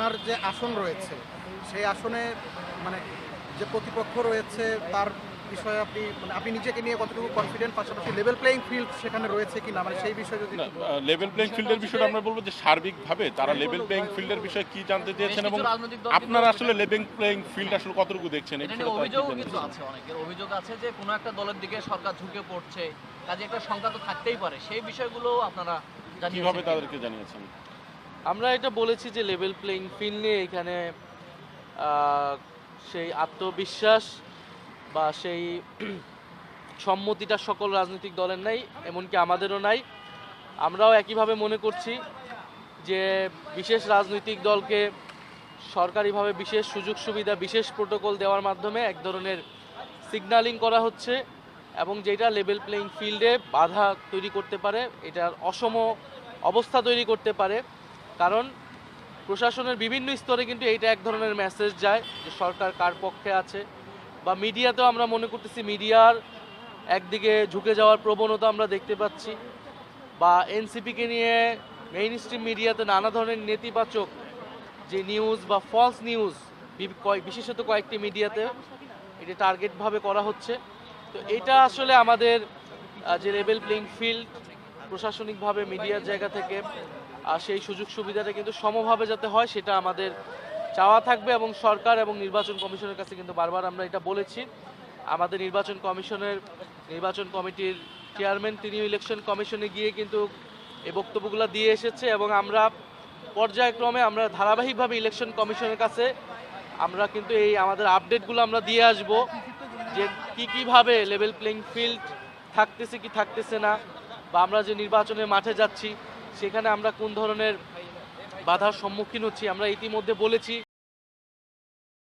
আপনার যে আসন রয়েছে সেই আসনে মানে যে প্রতিপক্ষ রয়েছে তার বিষয়ে আপনি মানে আপনি নিজেকে নিয়ে কতটুকু কনফিডেন্ট পাশাপাশি লেভেল প্লেইং ফিল্ড সেখানে রয়েছে কি না মানে সেই বিষয়ে যদি লেভেল প্লেইং ফিল্ডের বিষয়টা আমরা বলব যে সার্বিকভাবে তারা লেভেল প্লেইং ফিল্ডের বিষয়ে কি জানতে চেয়েছেন এবং কিছু আপনারা আসলে লেভেল প্লেইং ফিল্ড আসলে কতটুকু দেখছেন এই এটা বিষয়টা নিয়ে তারা কি অভিযোগও আছে অনেকের। অভিযোগ আছে যে কোনো একটা দলের দিকে সরকার ঝুঁকে পড়ছে কাজে একটা সংখ্যা তো থাকতেই পারে। সেই বিষয়গুলো আপনারা কীভাবে তাদেরকে জানিয়েছেন? আমরা এটা বলেছি যে লেভেল প্লেইং ফিল্ড নিয়ে এখানে সেই আত্মবিশ্বাস বা সেই সম্মতিটা সকল রাজনৈতিক দলের নাই, এমনকি আমাদেরও নাই। আমরাও একইভাবে মনে করছি যে বিশেষ রাজনৈতিক দলকে সরকারিভাবে বিশেষ সুযোগ সুবিধা, বিশেষ প্রোটোকল দেওয়ার মাধ্যমে এক ধরনের সিগন্যালিং করা হচ্ছে এবং যেটা লেভেল প্লেইং ফিল্ডে বাধা তৈরি করতে পারে, এটার অসম অবস্থা তৈরি করতে পারে। কারণ প্রশাসনের বিভিন্ন স্তরে কিন্তু এইটা এক ধরনের মেসেজ যায় যে সরকার কার পক্ষে আছে। বা মিডিয়াতেও আমরা মনে করতেছি মিডিয়ার একদিকে ঝুঁকে যাওয়ার প্রবণতা আমরা দেখতে পাচ্ছি। বা এনসিপিকে নিয়ে মেইন স্ট্রিম মিডিয়াতে নানা ধরনের নেতিবাচক যে নিউজ বা ফলস নিউজ বিশেষত কয়েকটি মিডিয়াতে এটা টার্গেটভাবে করা হচ্ছে। তো এটা আসলে আমাদের যে লেভেল প্লেইং ফিল্ড প্রশাসনিকভাবে মিডিয়ার জায়গা থেকে আর সেই সুযোগ সুবিধাটা কিন্তু সমভাবে যাতে হয়, সেটা আমাদের চাওয়া থাকবে এবং সরকার এবং নির্বাচন কমিশনের কাছে কিন্তু বারবার আমরা এটা বলেছি। আমাদের নির্বাচন কমিশনের, নির্বাচন কমিটির চেয়ারম্যান তিনি ইলেকশন কমিশনে গিয়ে কিন্তু এই বক্তব্যগুলো দিয়ে এসেছে এবং আমরা পর্যায়ক্রমে আমরা ধারাবাহিকভাবে ইলেকশন কমিশনের কাছে আমরা কিন্তু এই আমাদের আপডেটগুলো আমরা দিয়ে আসব যে কি কীভাবে লেভেল প্লেইং ফিল্ড থাকতেছে কি থাকতেছে না, বা আমরা যে নির্বাচনের মাঠে যাচ্ছি সেখানে আমরা কোন ধরনের বাধার সম্মুখীন হচ্ছি আমরা ইতিমধ্যে বলেছি।